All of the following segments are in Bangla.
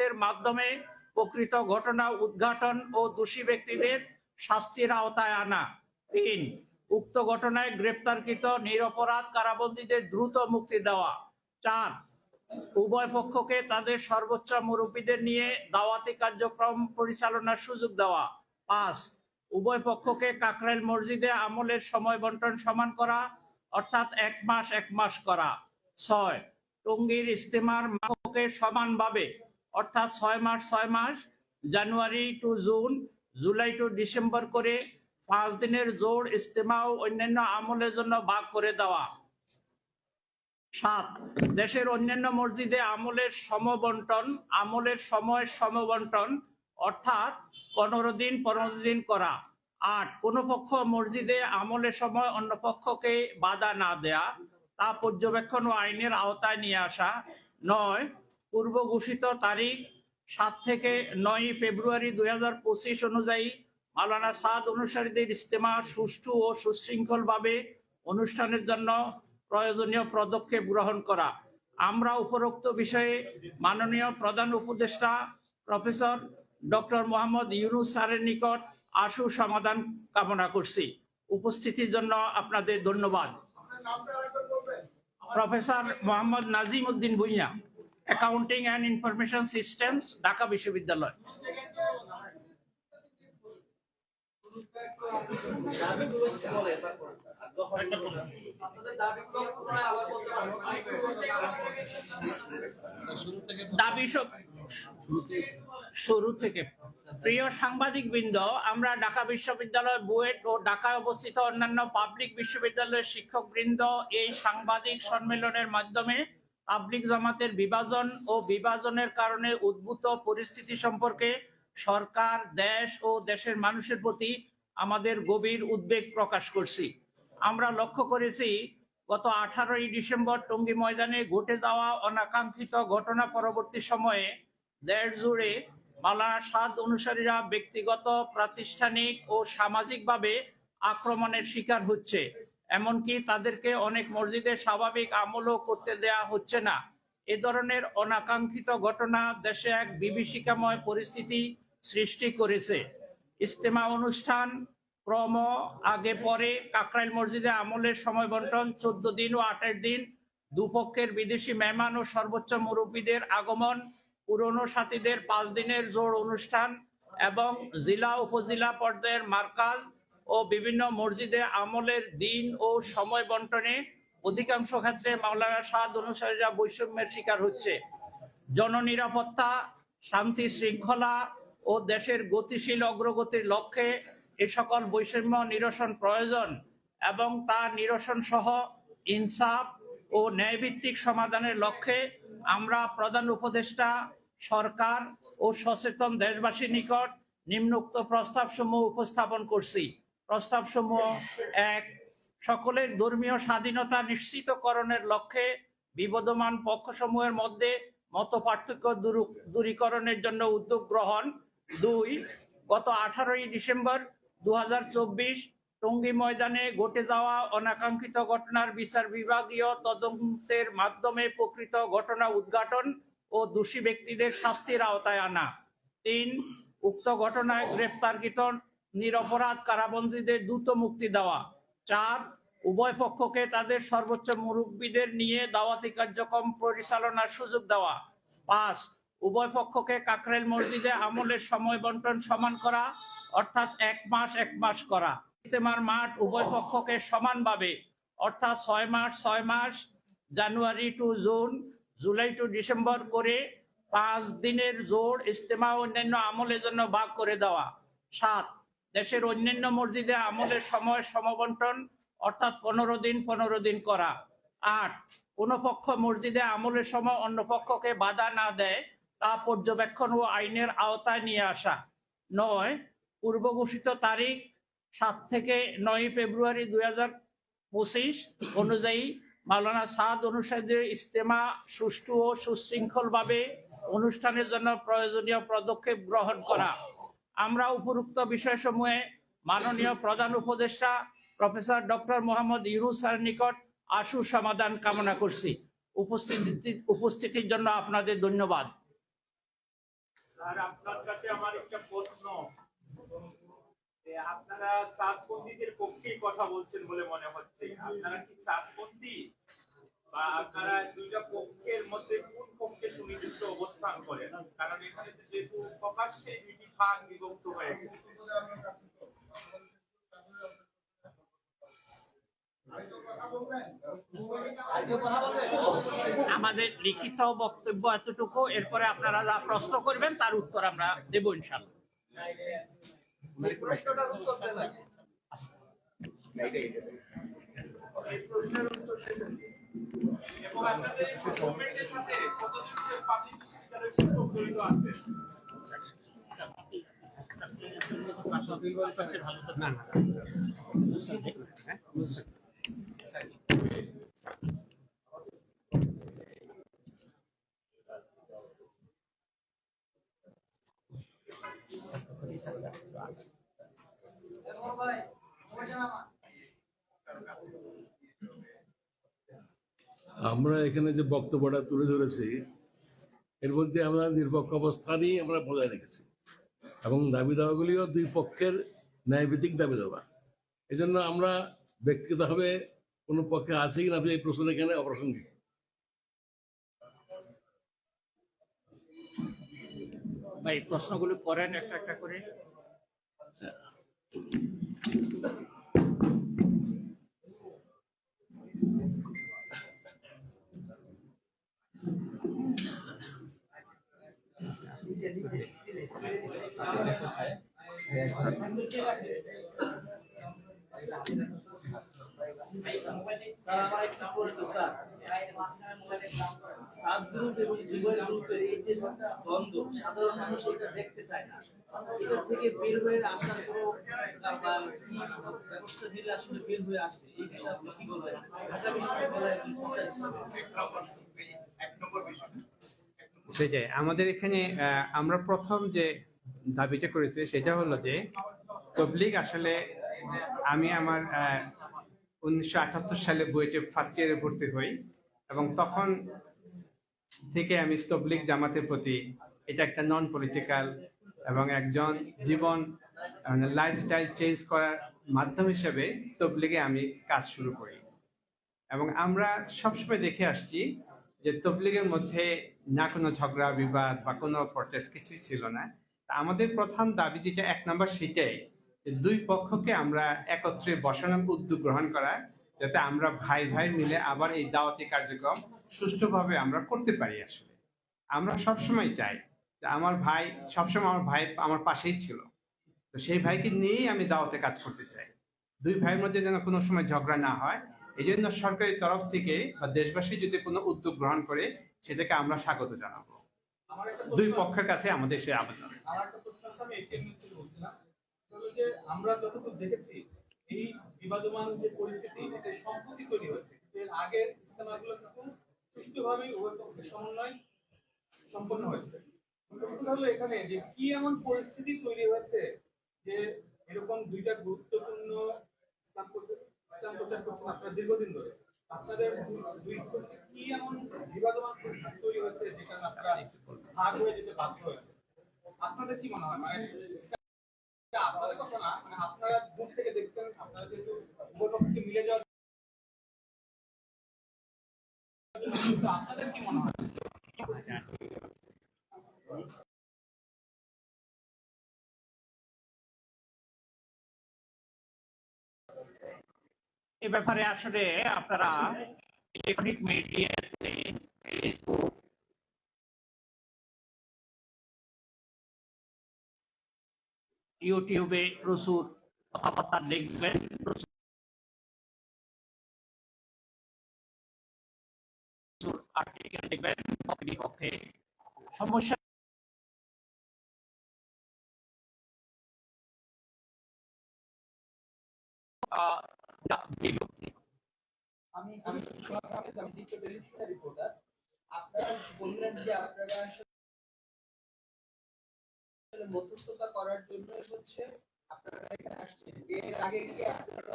তদন্তের মাধ্যমে প্রকৃত ঘটনা উদ্ঘাটন ও দোষী ব্যক্তিদের শাস্তির আওতায় আনা। তিন, উক্ত ঘটনায় গ্রেপ্তারকৃত নিরপরাধ কারাবন্দীদের দ্রুত মুক্তি দেওয়া। চার, উভয় পক্ষকে তাদের সর্বোচ্চ মুরব্বীদের নিয়ে দাওয়াতি কার্যক্রম পরিচালনার সুযোগ দেওয়া। পাঁচ, উভয় পক্ষকে কাকরাইল মসজিদে আমলের সময় বন্টন সমান করা, অর্থাৎ এক মাস এক মাস করা। ছয়, টঙ্গীর ইস্তেমার মাহকে সমানভাবে অর্থাৎ ছয় মাস ছয় মাস, January to June, July to December করে পাঁচ দিনের জোর ইস্তেমা ও অন্যান্য আমলের জন্য ভাগ করে দেওয়া। সাত, দেশের অন্যান্য মসজিদে আমলের সমবন্টন, আমলের সময় সমবন্টন, অর্থাৎ পনেরো দিন পনেরো দিন করা। আট, কোন পক্ষ মসজিদে আমলের সময় অন্য পক্ষকে বাধা না দেয়া, তা পর্যবেক্ষণ ও আইনের আওতায় নিয়ে আসা। নয় পূর্ব ঘোষিত তারিখ সাত থেকে নয় ফেব্রুয়ারি দুই হাজার পঁচিশ অনুযায়ী মাওলানা সাদ অনুসারীদের ইস্তেমা সুষ্ঠু ও সুশৃঙ্খলভাবে অনুষ্ঠানের জন্য প্রয়োজনীয় পদক্ষেপ গ্রহণ করা। আমরা উপরোক্ত বিষয়ে মাননীয় প্রধান উপদেষ্টা প্রফেসর ডক্টর মোহাম্মদ ইউনুস স্যারের নিকট আশু সমাধান কামনা করছি। উপস্থিতির জন্য আপনাদের ধন্যবাদ। Professor Mohammad Nazim Uddin Bhuiyan. Accounting and information systems Dhaka বিশ্ববিদ্যালয় দাবি শুরু থেকে। প্রিয় সাংবাদিক বৃন্দ আমরা ঢাকা বিশ্ববিদ্যালয় বুয়েট ও ঢাকায় অবস্থিত অন্যান্য পাবলিক বিশ্ববিদ্যালয়ের শিক্ষক বৃন্দ এই সাংবাদিক সম্মেলনের মাধ্যমে পাবলিক জামাতের বিভাজন ও বিভাজনের কারণে উদ্ভূত পরিস্থিতি সম্পর্কে সরকার, দেশ ও দেশের মানুষের প্রতি আমাদের গভীর উদ্বেগ প্রকাশ করছি। আমরা লক্ষ্য করেছি, গত আঠারোই ডিসেম্বর টঙ্গী ময়দানে ঘটে যাওয়া অনাকাঙ্ক্ষিত ঘটনা পরবর্তী সময়ে দেশ জুড়ে মাওলানা সাদ অনুসারীরা ব্যক্তিগত, প্রাতিষ্ঠানিক ও সামাজিকভাবে আক্রমণের শিকার হচ্ছে। এমনকি তাদেরকে অনেক মসজিদে স্বাভাবিক আমলও করতে দেয়া হচ্ছে না। এ ধরনের অনাকাঙ্ক্ষিত ঘটনা দেশে এক বিভীষিকাময় পরিস্থিতি সৃষ্টি করেছে। ইস্তেমা অনুষ্ঠান ক্রম আগে পরে কাকরাইল মসজিদে আমলের সময় বন্টন, চোদ্দ দিন ও আঠাশ দিন। দুপক্ষের বিদেশি মেহমান ও সর্বোচ্চ মুরব্বীদের আগমন, পুরনো সাথীদের পাঁচ দিনের জোর অনুষ্ঠান এবং জেলা, উপজেলা পর্যায়ের মার্কাজ ও বিভিন্ন মসজিদে আমলের দিন ও সময় বন্টনে অধিকাংশ ক্ষেত্রে মাওলানা সাদ অনুসারীরা বৈষম্যের শিকার হচ্ছে। জননিরাপত্তা, শান্তি শৃঙ্খলা ও দেশের গতিশীল অগ্রগতির লক্ষ্যে এ সকল বৈষম্য নিরসন প্রয়োজন এবং তা নিরসন সহ ইনসাফ ও ন্যায়ভিত্তিক সমাধানের লক্ষ্যে আমরা প্রধান উপদেষ্টা, সরকার ও সচেতন দেশবাসীর নিকট নিম্নোক্ত প্রস্তাব সমূহ উপস্থাপন করছি। প্রস্তাব সমূহ এক, সকলের ধর্মীয় স্বাধীনতা নিশ্চিতকরণের লক্ষ্যে বিবদমান পক্ষসমূহের মধ্যে মত পার্থক্য দূর- দূরীকরণের জন্য উদ্যোগ গ্রহণ। দুই, গত আঠারোই ডিসেম্বর দুই হাজার চব্বিশ টঙ্গী ময়দানে ঘটে যাওয়া অনাকাঙ্ক্ষিত ঘটনার বিচার বিভাগীয় তদন্তের মাধ্যমে প্রকৃত ঘটনা উদ্ঘাটন ও দোষী ব্যক্তিদের শাস্তির আওতায় আনা। তিন, উক্ত ঘটনায় গ্রেপ্তারকৃত নিরপরাধ কারাবন্দীদের দ্রুত মুক্তি দেওয়া। চার, উভয় পক্ষকে তাদের সর্বোচ্চ মুরব্বীদের নিয়ে দাওয়াতি কার্যক্রম পরিচালনার সুযোগ দেওয়া। পাঁচ, উভয় পক্ষকে কাকরাইল মসজিদে আমলের সময় বন্টন সমান করা, অর্থাৎ এক মাস এক মাস করা। ইস্তেমার মাঠ উভয় পক্ষকে সমানভাবে, অর্থাৎ ছয় মাস ছয় মাস, January to June, July to December করে পাঁচ দিনের জোর ইস্তেমা অন্যান্য আমলের জন্য ভাগ করে দেওয়া। সাত দেশের অন্যান্য মসজিদে আমলের সময় সমবন্টন, অর্থাৎ পনেরো দিন পনেরো দিন করা। আট কোন পক্ষ মসজিদে আমলের সময় অন্য পক্ষকে বাধা না দেয়, তা পর্যবেক্ষণ ও আইনের আওতায় নিয়ে আসা। নয় পূর্ব ঘোষিত তারিখ সাত থেকে নয় ফেব্রুয়ারি দুই হাজার পঁচিশ অনুযায়ী মাওলানা সাদ অনুসারীদের ইস্তেমা সুষ্ঠু ও সুশৃঙ্খলভাবে অনুষ্ঠানের জন্য প্রয়োজনীয় পদক্ষেপ গ্রহণ করা। আমরা উপরোক্ত বিষয়সমূহে মাননীয় প্রধান উপদেষ্টা প্রফেসর ডক্টর মোহাম্মদ ইউনুস স্যারের নিকট আশু সমাধান কামনা করছি। উপস্থিতি উপস্থিতির জন্য আপনাদের ধন্যবাদ। আপনার সাতপন্থীদের পক্ষেই কথা বলছেন বলে মনে হচ্ছে। আপনারা কি সাতপন্থী বা আপনারা দুইটা পক্ষের মধ্যে কোন পক্ষে সুনির্দিষ্ট অবস্থান করেন কারণ এখানে যেহেতু প্রকাশ্যে দুইটি ভাগ বিভক্ত হয়ে গেছে। আমাদের লিখিত বক্তব্য এতটুকু। এরপরে আপনারা যা প্রশ্ন করবেন তার উত্তর আমরা দেব ইনশাল্লাহ এই প্রশ্নের উত্তর। এবং আপনাদের এই মুভমেন্টের সাথে কতজন পাবলিক বিশ্ববিদ্যালয়ের শিক্ষক জড়িত আছে না না আমরা এখানে যে বক্তব্যটা তুলে ধরেছি, এর মধ্যে আমরা নিরপেক্ষ অবস্থানই আমরা বজায় রেখেছি। এবং দাবি দাওয়াগুলিও দুই পক্ষের ন্যায়ভিত্তিক দাবি দাওয়া। এই জন্য আমরা ব্যক্তিগতভাবে কোনো পক্ষে আছে কিনা এই প্রশ্ন এখানে অপ্রাসঙ্গিক। ভাই, প্রশ্নগুলো করেন একটা একটা করে স্যার আমার একটা প্রশ্ন স্যার সাত সাধারণ মানুষ এটা দেখতে চায় না এটা থেকে বের হয়ে আসার কোনো ব্যবস্থা নিলে আসলে বের হয়ে আসবে এই বিষয়ে আপনি কি বলবেন একজন টিচার হিসেবে সেটাই। আমাদের এখানে আমরা প্রথম যে দাবিটা করেছি সেটা হলো যে, তবলিগ আসলে আমি আমার উনিশশো আটাত্তর সালে বুয়েটে ফার্স্ট ইয়ারে ভর্তি হই এবং তখন থেকে আমি তবলিগ জামাতের প্রতি এটা একটা নন পলিটিক্যাল এবং একজন জীবন লাইফস্টাইল চেঞ্জ করার মাধ্যম হিসেবে তবলিগে আমি কাজ শুরু করি। এবং আমরা সবসময় দেখে আসছি যে তবলিগের মধ্যে না কোনো ঝগড়া, বিবাদ বা কোনো প্রটেস্ট কিছুই ছিল না। তা আমাদের প্রধান দাবি যেটা এক নম্বর সেটাই যে দুই পক্ষকে আমরা একত্রে বসানোর উদ্যোগ গ্রহণ করা, যাতে আমরা ভাই ভাই মিলে আবার এই দাওয়াতি কার্যক্রম সুষ্ঠুভাবে আমরা করতে পারি আসলে। আমরা সবসময় চাই যে আমার ভাই, সবসময় আমার ভাই আমার পাশেই ছিল। তো সেই ভাইকে নিয়েই আমি দাওয়াতে কাজ করতে চাই। দুই ভাইয়ের মধ্যে যেন কোনো সময় ঝগড়া না হয়। এই জন্য সরকারি তরফ থেকে বা দেশবাসী যদি কোনো উদ্যোগ গ্রহণ করে সেটাকে আমরা স্বাগত জানাব। দুই পক্ষের কাছে আমাদের সে আবেদন। আমার যতটুকু দেখেছি এই বিবাদমান যে পরিস্থিতি এটা সম্প্রতি তৈরি হয়েছে। কিন্তু এর আগের ইস্তেমাগুলো কিন্তু সুষ্ঠুভাবেই উভয় পক্ষের সমন্বয় সম্পন্ন হয়েছে। প্রশ্নটা হলো এখানে যে কি এমন পরিস্থিতি তৈরি হয়েছে যে এরকম দুইটা গুরুত্বপূর্ণ ইসলাম প্রচার- করছেন আপনারা দীর্ঘদিন ধরে। আপনাদের দুই- কি এমন বিবাদমান পরিস্থিতি তৈরি হয়েছে যেটা আপনারা ভাগ হয়ে যেতে বাধ্য হয়েছে আপনাদের কি মনে হয়? মানে আপনাদের কথা না মানে আপনারা দূর থেকে দেখছেন, আপনারা যেহেতু উভয় পক্ষে মিলে যাওয়ার আপনাদের কি মনে হয়? এ ব্যাপারে আসলে আপনারা ইলেকট্রনিক মিডিয়াতে ফেসবুক ইউটিউবে প্রচুর কথাবার্তা দেখবেন প্রচুর আর্টিকেল দেখবেন পক্ষে সমস্যা আপনারা বললেন যে আপনারা মধ্যস্থতা করার জন্য হচ্ছে, আপনারা এখানে আসছেন। এর আগে কি আপনারা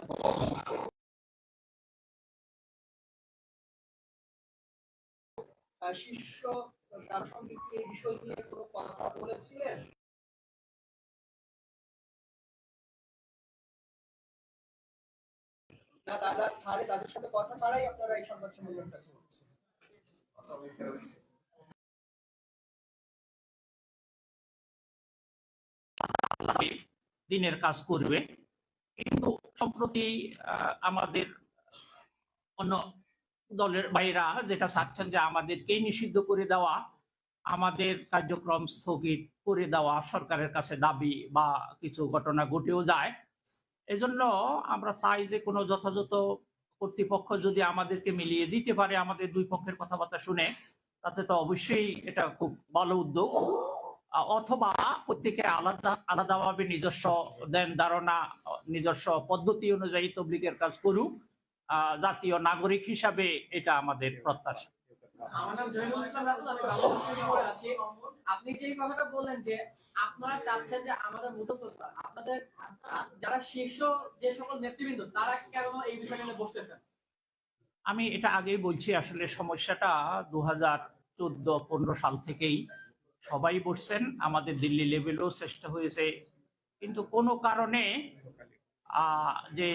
শীর্ষ দার্শনিক এই বিষয় নিয়ে কোনো কথা বলেছেন না তারা ছাড়ে, তাদের সাথে কথা ছাড়াই আপনারা এই সংবাদ সম্মেলনটা দিনের কাজ করবে, কিন্তু সম্প্রতি আমাদের অন্য দলের ভাইরা যেটা চাচ্ছেন যে আমাদেরকেই নিষিদ্ধ করে দেওয়া, আমাদের কার্যক্রম স্থগিত করে দেওয়া সরকারের কাছে দাবি বা কিছু ঘটনা ঘটেও যায়। এজন্য আমরা চাই যে কোনো যথাযথ কর্তৃপক্ষ যদি আমাদেরকে মিলিয়ে দিতে পারে আমাদের দুই পক্ষের কথাবার্তা শুনে, তাতে তো অবশ্যই এটা খুব ভালো উদ্যোগ। অথবা প্রত্যেকে আলাদা, আলাদাভাবে নিজস্ব দেন ধারণা, নিজস্ব পদ্ধতি অনুযায়ী তবলিগের কাজ করুক। জাতীয় নাগরিক হিসাবে এটা আমাদের প্রত্যাশা। আমি আপনি যে কথাটা বললেন যে আপনারা চাচ্ছেন যে আমাদের মধ্যস্থতা, আপনাদের, যারা শীর্ষ যে সকল নেতৃবৃন্দ, তারা কেন এই নিয়ে বসতেছেন? আমি এটা আগেই বলছি, আসলে সমস্যাটা দু হাজার চোদ্দ, পনেরো সাল থেকেই সবাই বসছেন। আমাদের দিল্লি লেভেলেও চেষ্টা হয়েছে। কিন্তু কোনো কারণে যে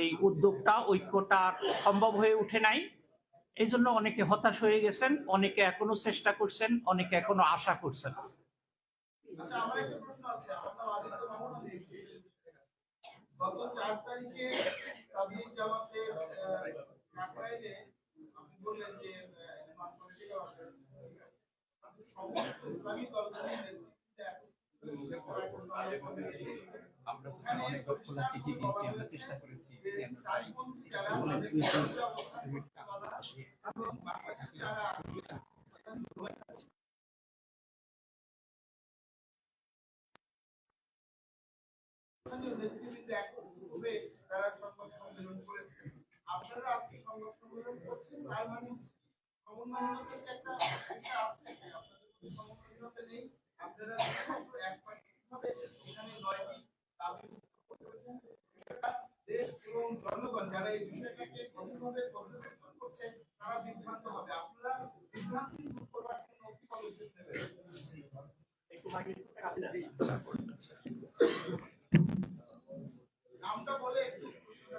এই উদ্যোগটা, ঐক্যটা সম্ভব হয়ে উঠে নাই। এই জন্য অনেকে হতাশ হয়ে গেছেন অনেকে এখনও চেষ্টা করছেন অনেকে এখনও আশা করছেন। আচ্ছা আমার। গত চার তারিখে আপনি বললেন যে সমস্ত ইসলামী দলগুলির অনেক আমরা চেষ্টা করেছি। আপনারা আজকে সংবাদ সম্মেলন করছেন তার মানে একটা আছে আপনাদের সমন্বয়হীনতা নেই আপনারা একপাক্ষিকভাবে এখানে নয়টি দেশ এবং জনগণ যারা এই বিষয়টাকে গভীরভাবে পর্যবেক্ষণ করছে তারা বিভ্রান্ত হবে। আপনারা বিভ্রান্তি দূর করবার জন্য কি পদক্ষেপ নেবেন? নামটা বলে একটু প্রশ্নটা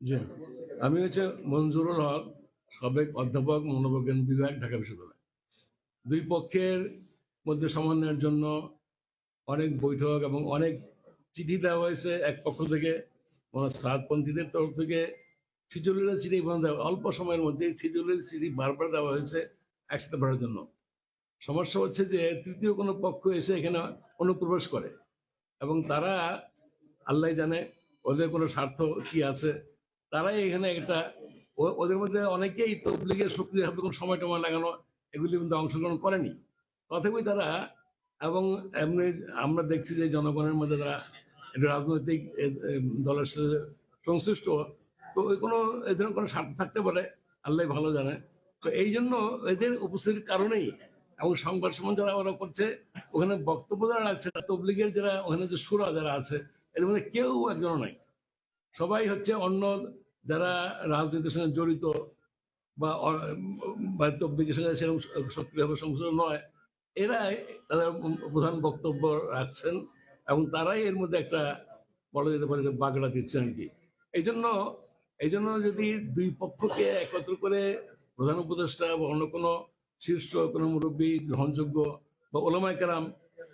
জি। আমি হচ্ছে মঞ্জুরুল হক সাবেক অধ্যাপক মনোবিজ্ঞান বিভাগ ঢাকা বিশ্ববিদ্যালয়। দুই পক্ষের মধ্যে সমন্বয়ের জন্য অনেক বৈঠক এবং অনেক চিঠি দেওয়া হয়েছে এক পক্ষ থেকে সাতপন্থীদের তরফ থেকে। ছিচল্লিশের চিঠি বন্ধ অল্প সময়ের মধ্যে ছিচল্লিশ চিঠি বারবার দেওয়া হয়েছে একসাথে ভরার জন্য। সমস্যা হচ্ছে যে তৃতীয় কোনো পক্ষ এসে এখানে অনুপ্রবেশ করে এবং তারা আল্লাহ জানে ওদের কোনো স্বার্থ কি আছে, তারাই এখানে একটা ওদের মধ্যে অনেকেই তবলিগের সক্রিয় হবে কোনো সময় টময় লাগানো এগুলির মধ্যে অংশগ্রহণ করেনি। তথাপি তারা, এবং এমনি আমরা দেখছি যে জনগণের মধ্যে তারা রাজনৈতিক দলের সাথে সংশ্লিষ্ট, তো ওই কোনো, এদের কোনো স্বার্থ থাকতে পারে, আল্লাহ ভালো জানে। তো এই জন্য এদের উপস্থিতির কারণেই এবং সংবাদ সম্মেলন যারা ওরা করছে, ওখানে বক্তব্য যারা আছে তবলিগের যারা, ওখানে যে সুরা যারা আছে, এর মধ্যে কেউ একজন নাই। সবাই হচ্ছে অন্য যারা রাজনীতির সঙ্গে জড়িত বা তবলিগের সঙ্গে সেরকম সক্রিয়ভাবে সংশ্লিষ্ট নয় এরা তাদের প্রধান বক্তব্য রাখছেন। এবং তারাই এর মধ্যে একটা বলা যেতে পারে বাগড়া দিচ্ছেন আর কি এই জন্য এই জন্য যদি দুই পক্ষকে একত্র করে প্রধান উপদেষ্টা বা অন্য কোনো শীর্ষ, কোনো মুরব্বী গ্রহণযোগ্য বা ওলামায় কেরাম,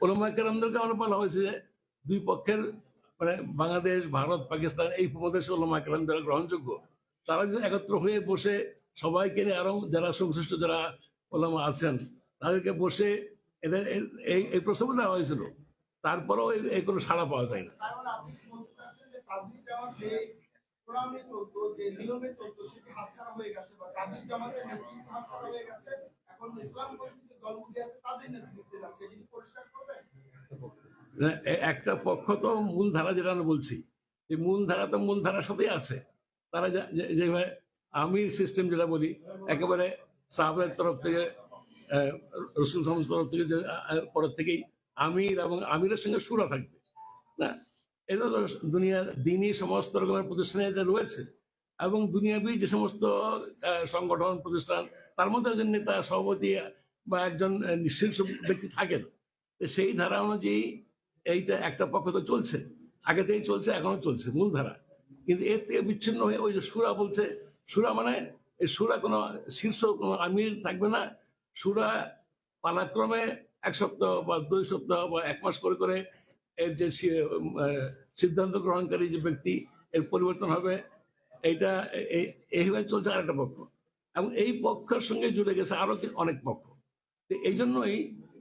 ওলামায় কেরামদেরকে আমার বলা হয়েছে যে দুই পক্ষের মানে বাংলাদেশ, ভারত, পাকিস্তান এই উপমহাদেশে ওলামায় কেরাম যারা গ্রহণযোগ্য, তারা যদি একত্র হয়ে বসে সবাইকে আরও যারা সংশ্লিষ্ট যারা ওলামা আছেন, তাদেরকে বসে এদের এই এই প্রস্তাব দেওয়া হয়েছিল। তারপরেও এই- কোনো সাড়া পাওয়া যায় না। একটা পক্ষ তো মূল ধারা যেটা আমি বলছি যে মূল ধারা তো মূল ধারার সাথেই আছে। তারা যা- যেভাবে আমির সিস্টেম যেটা বলি একেবারে সাহাবের তরফ থেকে রসুল সাহেবের তরফ থেকে পরের থেকেই আমির এবং আমিরের সঙ্গে সুরা থাকবে। না, এটা তো দুনিয়া দিনই সমস্ত রকমের প্রতিষ্ঠানে এটা রয়েছে। এবং দুনিয়াবি যে সমস্ত সংগঠন, প্রতিষ্ঠান, তার মধ্যে একজন নেতা, সভাপতি বা একজন শীর্ষ ব্যক্তি থাকেন। সেই ধারা অনুযায়ী এইটা একটা পক্ষ তো চলছে। আগে থেকেই চলছে, এখনও চলছে, মূল ধারা। কিন্তু এর থেকে বিচ্ছিন্ন হয়ে ওই যে সুরা বলছে, সুরা মানে সুরা কোনো শীর্ষ কোনো আমির থাকবে না। সুরা পালাক্রমে এক সপ্তাহ বা দুই সপ্তাহ বা এক মাস করে করে এর যে সিদ্ধান্ত গ্রহণকারী যে ব্যক্তি, এর পরিবর্তন হবে, এইটা এইভাবে চলছে আরেকটা পক্ষ। এবং এই পক্ষের সঙ্গে জুড়ে গেছে আরও অনেক পক্ষ। এই জন্যই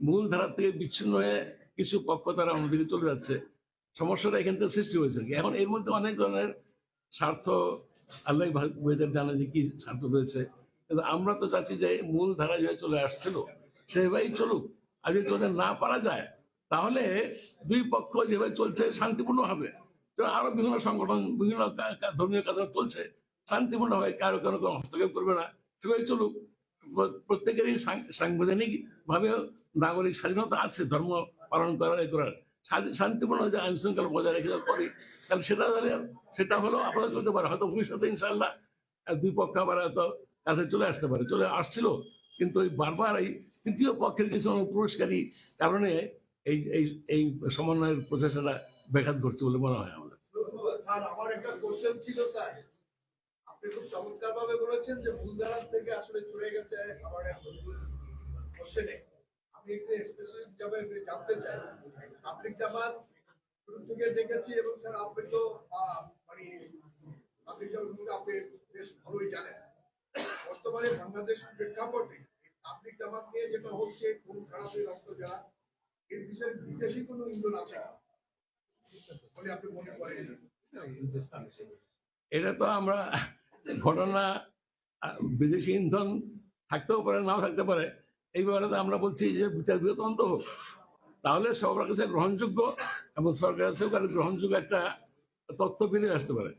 মূল ধারা থেকে বিচ্ছিন্ন হয়ে কিছু পক্ষ তারা অন্যদিকে চলে যাচ্ছে। সমস্যাটা এখান থেকে সৃষ্টি হয়েছে এখন এর মধ্যে অনেক ধরনের স্বার্থ, আল্লাহ বেদের জানে যে কি স্বার্থ রয়েছে। কিন্তু আমরা তো চাচ্ছি যে মূল ধারা যেভাবে চলে আসছিল, সেভাবেই চলুক। আর যদি তোদের না পারা যায়, তাহলে দুই পক্ষ যেভাবে চলছে শান্তিপূর্ণ হবে আরও বিভিন্ন সংগঠন, বিভিন্ন ধর্মীয় কাজ চলছে শান্তিপূর্ণ হবে কারও কারও হস্তক্ষেপ করবে না। সেভাবে চলুক। প্রত্যেকেরই সাংবিধানিক ভাবে নাগরিক স্বাধীনতা আছে, ধর্ম পালন করার, এ করার। শান্তিপূর্ণ যে আইন শৃঙ্খলা বজায় রেখে করি তাহলে সেটা সেটা হলো আপনারা চলতে পারে। হয়তো ভবিষ্যতে ইনশাল্লাহ দুই পক্ষ আবার হয়তো কাছে চলে আসতে পারে। চলে আসছিল, কিন্তু ওই বারবার এই তৃতীয় পক্ষের কিছু পুরস্কারী কারণে এই এই এই সমন্বয়ের প্রচেষ্টাটা ব্যাঘাত ঘটছে বলে মনে হয় আমাদের। আমার একটা কোশ্চেন ছিল, স্যার। আপনি খুব বলেছেন যে থেকে চলে গেছে কোশ্চেনে আমি জানতে চাই। দেখেছি এবং স্যার তো মানে বেশ ভালোই জানেন। বর্তমানে বাংলাদেশ প্রেক্ষাপটে পাবলিক জামাত নিয়ে যেটা হচ্ছে কোন রক্ত যারা এর বিষয়ে বিদেশি কোনো ইন্ধন আছে বলে আপনি মনে করেন এটা তো আমরা ঘটনা বিদেশি ইন্ধন থাকতেও পারে নাও থাকতে পারে এই ব্যাপারে তো আমরা বলছি যে বিচার বিতন্ত হোক। তাহলে সবার কাছে গ্রহণযোগ্য এবং সরকারের কাছেও কারও গ্রহণযোগ্য একটা তথ্য বেরিয়ে আসতে পারে।